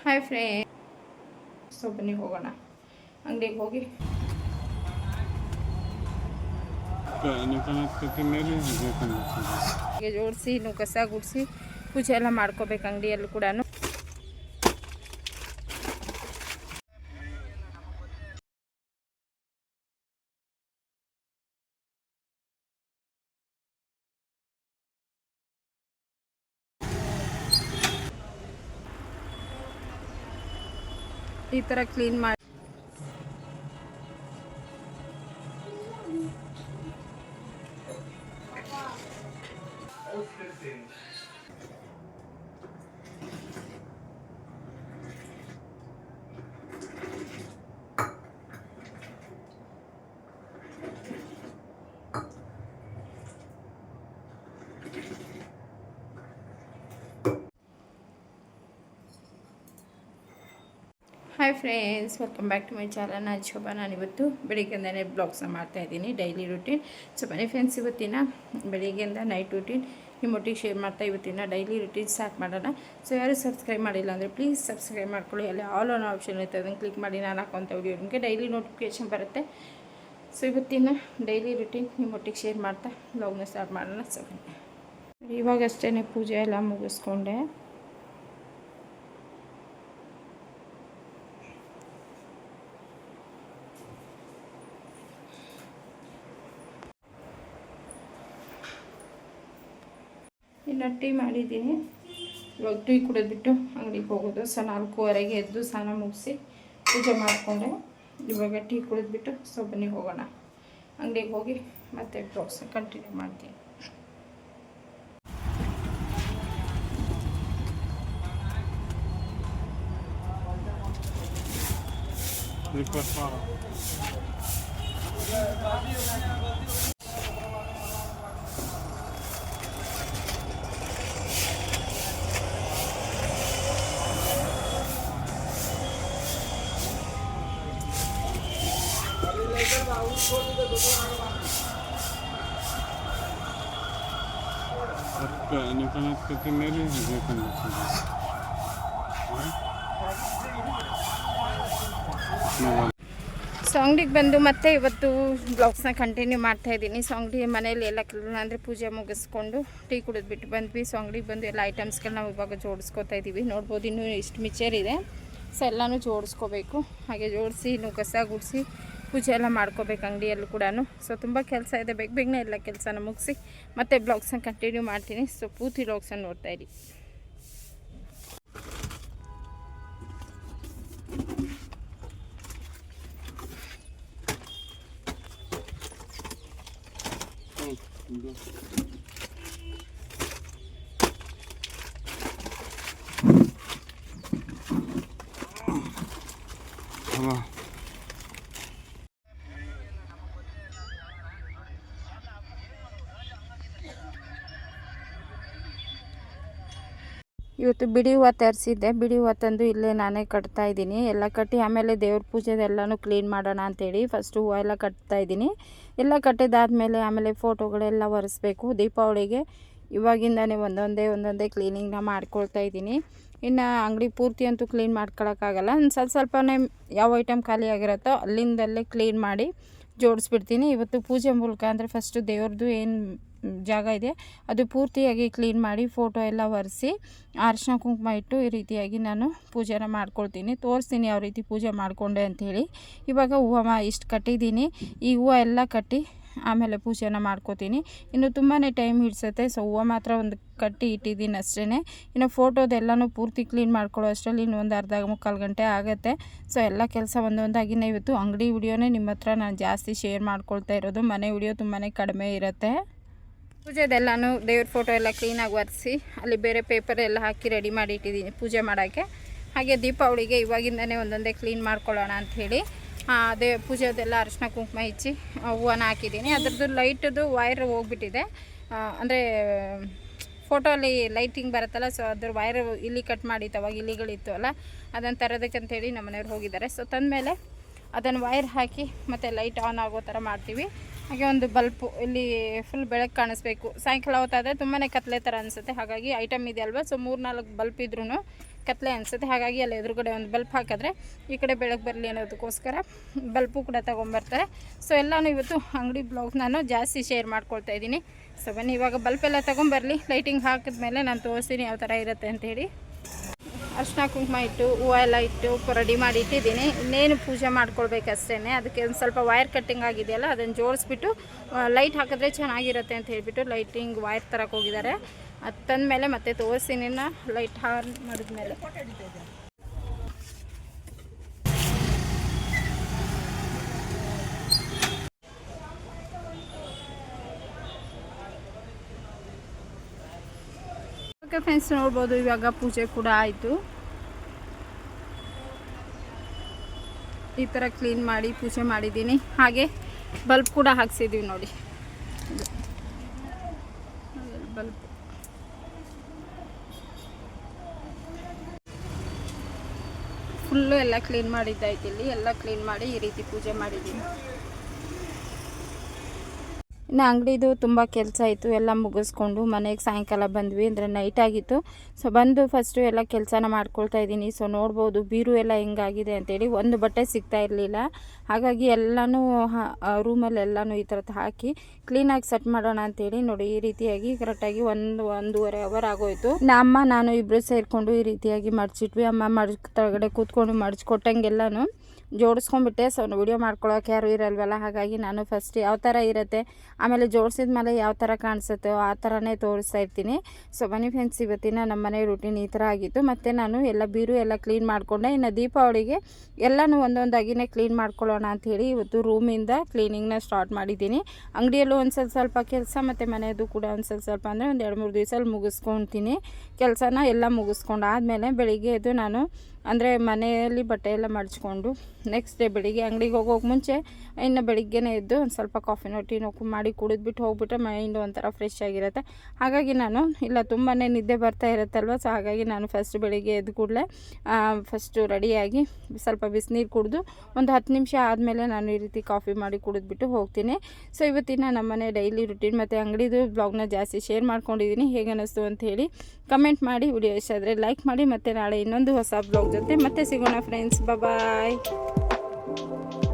Hi friend so ಬನ್ನಿ ಹೋಗೋಣ. ಅಂಗಡಿಗೆ ಹೋಗಿ. ಹೀಗೆ ಜೋಡಿಸಿ ಇನ್ನು ಕಸ ಗುಡಿಸಿ ಪೂಜೆ ಎಲ್ಲ ಮಾಡ್ಕೋಬೇಕು ಅಂಗಡಿಯಲ್ಲೂ ಕೂಡ ಈ ಥರ ಕ್ಲೀನ್ ಮಾಡಿ hi friends welcome back to my channel ನಾನು ಇವತ್ತು ಬೆಳಿಗ್ಗೆಯಿಂದನೇ ಬ್ಲಾಗ್ಸ್ನ ಮಾಡ್ತಾಯಿದ್ದೀನಿ ಡೈಲಿ ರುಟೀನ್ ಸೊ ಬನ್ನಿ ಫ್ರೆಂಡ್ಸ್ ಇವತ್ತಿನ ಬೆಳಿಗ್ಗೆಯಿಂದ ನೈಟ್ ರುಟೀನ್ ನಿಮ್ಮೊಟ್ಟಿಗೆ ಶೇರ್ ಮಾಡ್ತಾ ಇವತ್ತಿನ ಡೈಲಿ ರುಟೀನ್ ಸ್ಟಾರ್ಟ್ ಮಾಡೋಣ. ಸೊ ಯಾರು ಸಬ್ಸ್ಕ್ರೈಬ್ ಮಾಡಿಲ್ಲ ಅಂದರೆ ಪ್ಲೀಸ್ ಸಬ್ಸ್ಕ್ರೈಬ್ ಮಾಡ್ಕೊಳ್ಳಿ. ಅಲ್ಲಿ ಆಲ್ ಆನ್ ಆಪ್ಷನ್ ಇರುತ್ತೆ. ಅದನ್ನು ಕ್ಲಿಕ್ ಮಾಡಿ ನಾನು ಹಾಕೋಂಥ ವಿಡಿಯೋ ನಿಮಗೆ ಡೈಲಿ ನೋಟಿಫಿಕೇಷನ್ ಬರುತ್ತೆ. ಸೊ ಇವತ್ತಿನ ಡೈಲಿ ರುಟೀನ್ ನಿಮ್ಮೊಟ್ಟಿಗೆ ಶೇರ್ ಮಾಡ್ತಾ ಬ್ಲಾಗ್ನ ಸ್ಟಾರ್ಟ್ ಮಾಡೋಣ. ಸೊ ಇವಾಗಷ್ಟೇ ಪೂಜೆ ಎಲ್ಲ ಮುಗಿಸ್ಕೊಂಡೆ. ಇನ್ನು ಟೀ ಮಾಡಿದ್ದೀನಿ. ಇವಾಗ ಟೀ ಕುಡಿದ್ಬಿಟ್ಟು ಅಂಗಡಿಗೆ ಹೋಗೋದು. ಸೊ ನಾಲ್ಕೂವರೆಗೆ ಎದ್ದು ಸ್ನಾನ ಮುಗಿಸಿ ಪೂಜೆ ಮಾಡಿಕೊಂಡೆ. ಇವಾಗ ಟೀ ಕುಡಿದ್ಬಿಟ್ಟು ಸೊ ಬನ್ನಿ ಹೋಗೋಣ. ಅಂಗಡಿಗೆ ಹೋಗಿ ಮತ್ತೆ ಬ್ಲಾಗ್ಸ್ ಕಂಟಿನ್ಯೂ ಮಾಡ್ತೀನಿ. ಸೊ ಅಂಗಡಿಗೆ ಬಂದು ಮತ್ತೆ ಇವತ್ತು ಬ್ಲೌಸ್ನ ಕಂಟಿನ್ಯೂ ಮಾಡ್ತಾ ಇದ್ದೀನಿ. ಸೊ ಅಂಗಡಿ ಮನೇಲಿ ಎಲ್ಲ ಅಂದರೆ ಪೂಜೆ ಮುಗಿಸ್ಕೊಂಡು ಟೀ ಕುಡಿದ್ಬಿಟ್ಟು ಬಂದ್ವಿ. ಸೊ ಬಂದು ಎಲ್ಲ ಐಟಮ್ಸ್ಗಳು ನಾವು ಇವಾಗ ಜೋಡಿಸ್ಕೊತಾ ಇದ್ದೀವಿ ನೋಡ್ಬೋದು ಇನ್ನೂ ಇಷ್ಟು ಮಿಚ್ಚರ್ ಇದೆ. ಸೊ ಎಲ್ಲನೂ ಜೋಡಿಸ್ಕೋಬೇಕು. ಹಾಗೆ ಜೋಡಿಸಿ, ಇನ್ನು ಕಸ ಗುಡಿಸಿ ಪೂಜೆ ಎಲ್ಲ ಮಾಡ್ಕೋಬೇಕು ಅಂಗಡಿಯಲ್ಲೂ ಕೂಡ ಸೊ ತುಂಬ ಕೆಲಸ ಇದೆ. ಬೇಗ ಬೇಗನೆ ಎಲ್ಲ ಕೆಲಸನ ಮುಗಿಸಿ ಮತ್ತೆ ಬ್ಲಾಗ್ಸ್ನ ಕಂಟಿನ್ಯೂ ಮಾಡ್ತೀನಿ. ಸೊ ಪೂರ್ತಿ ಬ್ಲಾಗ್ಸನ್ನು ನೋಡ್ತಾ ಇರಿ. ಇವತ್ತು ಬಿಡಿ ಹೂವು ತರಿಸಿದ್ದೆ. ಬಿಡಿ ಹೂವು ತಂದು ಇಲ್ಲೇ ನಾನೇ ಕಟ್ತಾ ಇದ್ದೀನಿ. ಎಲ್ಲ ಕಟ್ಟಿ ಆಮೇಲೆ ದೇವ್ರ ಪೂಜೆದೆಲ್ಲನೂ ಕ್ಲೀನ್ ಮಾಡೋಣ ಅಂತೇಳಿ ಫಸ್ಟು ಹೂವು ಎಲ್ಲ ಕಟ್ತಾ ಇದ್ದೀನಿ. ಎಲ್ಲ ಕಟ್ಟಿದಾದ್ಮೇಲೆ ಆಮೇಲೆ ಫೋಟೋಗಳೆಲ್ಲ ಒರೆಸ್ಬೇಕು. ದೀಪಾವಳಿಗೆ ಇವಾಗಿಂದನೇ ಒಂದೊಂದೇ ಒಂದೊಂದೇ ಕ್ಲೀನಿಂಗ್ನ ಮಾಡ್ಕೊಳ್ತಾ ಇದ್ದೀನಿ. ಇನ್ನು ಅಂಗಡಿ ಪೂರ್ತಿ ಅಂತೂ ಕ್ಲೀನ್ ಮಾಡ್ಕೊಳಕ್ಕಾಗಲ್ಲ. ಒಂದು ಸ್ವಲ್ಪ ಸ್ವಲ್ಪನೇ ಯಾವ ಐಟಮ್ ಖಾಲಿ ಆಗಿರುತ್ತೋ ಅಲ್ಲಿಂದಲ್ಲೇ ಕ್ಲೀನ್ ಮಾಡಿ ಜೋಡಿಸ್ಬಿಡ್ತೀನಿ. ಇವತ್ತು ಪೂಜೆ ಮೂಲಕ ಅಂದರೆ ಫಸ್ಟು ದೇವ್ರದ್ದು ಏನು ಜಾಗ ಇದೆ. ಅದು ಪೂರ್ತಿಯಾಗಿ ಕ್ಲೀನ್ ಮಾಡಿ ಫೋಟೋ ಎಲ್ಲ ಒರೆಸಿ ಅರಿಶಿನ ಕುಂಕುಮ ಇಟ್ಟು ಈ ರೀತಿಯಾಗಿ ನಾನು ಪೂಜೆನ ಮಾಡ್ಕೊಳ್ತೀನಿ. ತೋರಿಸ್ತೀನಿ ಯಾವ ರೀತಿ ಪೂಜೆ ಮಾಡಿಕೊಂಡೆ ಅಂಥೇಳಿ. ಇವಾಗ ಹೂವು ಇಷ್ಟು ಕಟ್ಟಿದ್ದೀನಿ. ಈ ಹೂವು ಎಲ್ಲ ಕಟ್ಟಿ ಆಮೇಲೆ ಪೂಜೆನ ಮಾಡ್ಕೋತೀನಿ. ಇನ್ನು ತುಂಬಾ ಟೈಮ್ ಹಿಡ್ಸುತ್ತೆ. ಸೊ ಹೂವು ಮಾತ್ರ ಒಂದು ಕಟ್ಟಿ ಇಟ್ಟಿದ್ದೀನಿ ಅಷ್ಟೇ ಇನ್ನು ಫೋಟೋದೆಲ್ಲನೂ ಪೂರ್ತಿ ಕ್ಲೀನ್ ಮಾಡ್ಕೊಳ್ಳೋ ಅಷ್ಟರಲ್ಲಿ ಇನ್ನೊಂದು ಅರ್ಧ ಮುಕ್ಕಾಲು ಗಂಟೆ ಆಗುತ್ತೆ. ಸೊ ಎಲ್ಲ ಕೆಲಸ ಒಂದೊಂದಾಗಿನೇ ಇವತ್ತು. ಅಂಗಡಿ ವಿಡಿಯೋನೇ ನಿಮ್ಮ ಹತ್ರ ನಾನು ಜಾಸ್ತಿ ಶೇರ್ ಮಾಡ್ಕೊಳ್ತಾ ಇರೋದು. ಮನೆ ವಿಡಿಯೋ ತುಂಬಾ ಕಡಿಮೆ ಇರುತ್ತೆ. ಪೂಜೆದೆಲ್ಲನೂ ದೇವ್ರ ಫೋಟೋ ಎಲ್ಲ ಕ್ಲೀನಾಗಿ ಒರೆಸಿ ಅಲ್ಲಿ ಬೇರೆ ಪೇಪರ್ ಎಲ್ಲ ಹಾಕಿ ರೆಡಿ ಮಾಡಿ ಇಟ್ಟಿದ್ದೀನಿ ಪೂಜೆ ಮಾಡೋಕ್ಕೆ. ಹಾಗೆ ದೀಪಾವಳಿಗೆ ಇವಾಗಿಂದನೇ ಒಂದೊಂದೇ ಕ್ಲೀನ್ ಮಾಡ್ಕೊಳ್ಳೋಣ ಅಂಥೇಳಿ ಅದೇ ಪೂಜೆದೆಲ್ಲ ಅರಿಶಿನ ಕುಂಕುಮ ಹಚ್ಚಿ ಹೂವನ್ನ ಹಾಕಿದ್ದೀನಿ. ಅದ್ರದ್ದು ಲೈಟದು ವೈರ್ ಹೋಗ್ಬಿಟ್ಟಿದೆ. ಅಂದರೆ ಫೋಟೋಲಿ ಲೈಟಿಂಗ್ ಬರುತ್ತಲ್ಲ ಸೊ ಅದ್ರ ವೈರ್ ಇಲ್ಲಿ ಕಟ್ ಮಾಡಿತ್ತು, ಅವಾಗ ಇಲಿಗಳಿತ್ತು ಅಲ್ಲ, ಅದನ್ನು ತರೋದಕ್ಕಂತೇಳಿ ನಮ್ಮ ಮನೆಯವ್ರು ಹೋಗಿದ್ದಾರೆ. ಸೊ ತಂದಮೇಲೆ ಅದನ್ನು ವೈರ್ ಹಾಕಿ ಮತ್ತು ಲೈಟ್ ಆನ್ ಆಗೋ ಥರ ಮಾಡ್ತೀವಿ. ಹಾಗೆ ಒಂದು ಬಲ್ಪು, ಇಲ್ಲಿ ಫುಲ್ ಬೆಳಕು ಕಾಣಿಸ್ಬೇಕು. ಸಾಯಂಕಾಲ ಹೊತ್ತಾದರೆ ತುಂಬಾ ಕತ್ಲೆ ಥರ ಅನಿಸುತ್ತೆ. ಹಾಗಾಗಿ ಐಟಮ್ ಇದೆ ಅಲ್ವಾ? ಸೊ ಮೂರು ನಾಲ್ಕು ಬಲ್ಪ್ ಇದ್ರೂ ಕತ್ಲೆ ಅನಿಸುತ್ತೆ. ಹಾಗಾಗಿ ಅಲ್ಲಿ ಎದುರುಗಡೆ ಒಂದು ಬಲ್ಪ್ ಹಾಕಿದ್ರೆ ಈ ಕಡೆ ಬೆಳಕು ಬರಲಿ ಅನ್ನೋದಕ್ಕೋಸ್ಕರ ಬಲ್ಪು ಕೂಡ ತೊಗೊಂಬರ್ತಾರೆ. ಸೊ ಎಲ್ಲನೂ ಇವತ್ತು ಅಂಗಡಿ ಬ್ಲಾಗ್ ನಾನು ಜಾಸ್ತಿ ಶೇರ್ ಮಾಡ್ಕೊಳ್ತಾ ಇದ್ದೀನಿ. ಸೊ ಬನ್ನಿ, ಇವಾಗ ಬಲ್ಪ್ ಎಲ್ಲ ತೊಗೊಂಬರಲಿ. ಲೈಟಿಂಗ್ ಹಾಕಿದ್ಮೇಲೆ ನಾನು ತೋರಿಸ್ತೀನಿ ಯಾವ ಥರ ಇರುತ್ತೆ ಅಂತೇಳಿ ಅರ್ಶಿನ ಕುಂಕುಮ ಇಟ್ಟು ಹೂವು ಎಲ್ಲ ಇಟ್ಟು ರೆಡಿ ಮಾಡಿ ಇಟ್ಟಿದ್ದೀನಿ. ಇನ್ನೇನು ಪೂಜೆ ಮಾಡ್ಕೊಳ್ಬೇಕಷ್ಟೇ ಅದಕ್ಕೆ ಒಂದು ಸ್ವಲ್ಪ ವೈರ್ ಕಟ್ಟಿಂಗ್ ಆಗಿದೆಯಲ್ಲ, ಅದನ್ನು ಜೋಡಿಸ್ಬಿಟ್ಟು ಲೈಟ್ ಹಾಕಿದ್ರೆ ಚೆನ್ನಾಗಿರುತ್ತೆ ಅಂತ ಹೇಳಿಬಿಟ್ಟು ಲೈಟಿಂಗ್ ವೈರ್ ತರಕ್ಕೆ ಹೋಗಿದ್ದಾರೆ. ಅದು ತಂದಮೇಲೆ ಮತ್ತೆ ತೋರಿಸ್ತೀನಿ ಲೈಟ್ ಹಾನ್ ಮಾಡಿದ್ಮೇಲೆ. ಓಕೆ ಫ್ರೆಂಡ್ಸ್ ನೋಡ್ಬೋದು, ಇವಾಗ ಪೂಜೆ ಕೂಡ ಆಯಿತು. ಈ ಥರ ಕ್ಲೀನ್ ಮಾಡಿ ಪೂಜೆ ಮಾಡಿದ್ದೀನಿ. ಹಾಗೆ ಬಲ್ಬ್ ಕೂಡ ಹಾಕ್ಸಿದ್ದೀವಿ ನೋಡಿ. ಬಲ್ಬ್. ಫುಲ್ಲು ಎಲ್ಲ ಕ್ಲೀನ್ ಮಾಡಿದ್ದಾಯ್ತು ಇಲ್ಲಿ. ಎಲ್ಲ ಕ್ಲೀನ್ ಮಾಡಿ ಈ ರೀತಿ ಪೂಜೆ ಮಾಡಿದ್ದೀನಿ. ಇನ್ನು ಅಂಗಡಿದು ತುಂಬ ಕೆಲಸ ಇತ್ತು ಎಲ್ಲ ಮುಗಿಸ್ಕೊಂಡು ಮನೆಗೆ ಸಾಯಂಕಾಲ ಬಂದ್ವಿ. ಅಂದರೆ ನೈಟ್ ಆಗಿತ್ತು. ಸೊ ಬಂದು ಫಸ್ಟು ಎಲ್ಲ ಕೆಲಸನ ಮಾಡ್ಕೊಳ್ತಾ ಇದ್ದೀನಿ. ಸೊ ನೋಡ್ಬೋದು ಬೀರು ಎಲ್ಲ ಹೆಂಗಾಗಿದೆ ಅಂತೇಳಿ. ಒಂದು ಬಟ್ಟೆ ಸಿಗ್ತಾ ಇರಲಿಲ್ಲ. ಹಾಗಾಗಿ ಎಲ್ಲನೂ ರೂಮಲ್ಲಿ ಎಲ್ಲನೂ ಈ ಥರದ್ದು ಹಾಕಿ ಕ್ಲೀನಾಗಿ ಸೆಟ್ ಮಾಡೋಣ ಅಂತೇಳಿ ನೋಡಿ ಈ ರೀತಿಯಾಗಿ ಕರೆಕ್ಟಾಗಿ ಒಂದು, ಒಂದೂವರೆ ಅವರ್ ಆಗೋಯ್ತು. ನಮ್ಮ ನಾನು ಇಬ್ಬರು ಸೇರಿಕೊಂಡು ಈ ರೀತಿಯಾಗಿ ಮಡಚಿಟ್ವಿ. ಅಮ್ಮ ಮಡ್ಚ್, ತೊಳಗಡೆ ಕೂತ್ಕೊಂಡು ಮಡ್ಚ್ಕೊಟ್ಟಂಗೆಲ್ಲನೂ ಜೋಡಿಸ್ಕೊಂಡ್ಬಿಟ್ಟೆ. ಸೊ ವಿಡಿಯೋ ಮಾಡ್ಕೊಳ್ಳೋಕೆ ಯಾರು ಇರಲ್ವಲ್ಲ? ಹಾಗಾಗಿ ನಾನು ಫಸ್ಟ್ ಯಾವ ಥರ ಇರುತ್ತೆ, ಆಮೇಲೆ ಜೋಡಿಸಿದ ಮೇಲೆ ಯಾವ ಥರ ಕಾಣಿಸುತ್ತೋ ಆ ಥರನೇ ತೋರಿಸ್ತಾ ಇರ್ತೀನಿ. ಸೊ ಬನ್ನಿ ಫ್ರೆಂಡ್ಸ್ ಇವತ್ತಿನ ನಮ್ಮ ಮನೆ ರೂಟೀನ್ ಈ ಥರ ಆಗಿತ್ತು. ಮತ್ತು ನಾನು ಎಲ್ಲ ಬೀರು ಎಲ್ಲ ಕ್ಲೀನ್ ಮಾಡಿಕೊಂಡೆ. ಇನ್ನು ದೀಪಾವಳಿಗೆ ಎಲ್ಲನೂ ಒಂದೊಂದಾಗಿನೇ ಕ್ಲೀನ್ ಮಾಡ್ಕೊಳ್ಳೋಣ ಅಂಥೇಳಿ ಇವತ್ತು ರೂಮಿಂದ ಕ್ಲೀನಿಂಗ್ನ ಸ್ಟಾರ್ಟ್ ಮಾಡಿದ್ದೀನಿ. ಅಂಗಡಿಯಲ್ಲೂ ಒಂದು ಸ್ವಲ್ಪ ಸ್ವಲ್ಪ ಕೆಲಸ ಮತ್ತು ಮನೆಯದು ಕೂಡ ಒಂದು ಸ್ವಲ್ಪ ಸ್ವಲ್ಪ ಅಂದರೆ ಒಂದು ಎರಡು ಮೂರು ದಿವಸಲ್ಲಿ ಮುಗಿಸ್ಕೊತೀನಿ. ಕೆಲಸನ ಎಲ್ಲ ಮುಗಿಸ್ಕೊಂಡು ಆದಮೇಲೆ ಬೆಳಿಗ್ಗೆ ಎದ್ದು ನಾನು ಅಂದರೆ ಮನೆಯಲ್ಲಿ ಬಟ್ಟೆ ಎಲ್ಲ ಮಡ್ಚ್ಕೊಂಡು ನೆಕ್ಸ್ಟ್ ಡೇ ಬೆಳಿಗ್ಗೆ ಅಂಗಡಿಗೆ ಹೋಗೋಕೆ ಮುಂಚೆ, ಇನ್ನು ಬೆಳಿಗ್ಗೆನೇ ಎದ್ದು ಒಂದು ಸ್ವಲ್ಪ ಕಾಫಿನೋ ನೋಕು ಮಾಡಿ ಕುಡಿದ್ಬಿಟ್ಟು ಹೋಗ್ಬಿಟ್ರೆ ಮೈಂಡ್ ಒಂಥರ ಫ್ರೆಶ್ ಆಗಿರುತ್ತೆ. ಹಾಗಾಗಿ ನಾನು ಇಲ್ಲ ತುಂಬಾ ನಿದ್ದೆ ಬರ್ತಾ ಇರುತ್ತಲ್ವ? ಸೊ ಹಾಗಾಗಿ ನಾನು ಫಸ್ಟ್ ಬೆಳಿಗ್ಗೆ ಎದ್ದು ಕೂಡಲೇ ಫಸ್ಟು ರೆಡಿಯಾಗಿ ಸ್ವಲ್ಪ ಬಿಸಿನೀರು ಕುಡಿದು ಒಂದು ಹತ್ತು ನಿಮಿಷ ಆದಮೇಲೆ ನಾನು ಈ ರೀತಿ ಕಾಫಿ ಮಾಡಿ ಕುಡಿದ್ಬಿಟ್ಟು ಹೋಗ್ತೀನಿ. ಸೊ ಇವತ್ತಿನ ನಮ್ಮನೆ ಡೈಲಿ ರುಟೀನ್ ಮತ್ತು ಅಂಗಡಿದು ಬ್ಲಾಗ್ನ ಜಾಸ್ತಿ ಶೇರ್ ಮಾಡ್ಕೊಂಡಿದ್ದೀನಿ ಹೇಗೆ ಅನ್ನಿಸ್ತು ಅಂತ ಹೇಳಿ ಕಮೆಂಟ್ ಮಾಡಿ. ವಿಡಿಯೋ ಇಷ್ಟ ಆದರೆ ಲೈಕ್ ಮಾಡಿ. ಮತ್ತು ನಾಳೆ ಇನ್ನೊಂದು ಹೊಸ ಬ್ಲಾಗ್ ಜೊತೆ ಮತ್ತೆ ಸಿಗೋಣ ಫ್ರೆಂಡ್ಸ್ ಬಾಯ್ Thank you.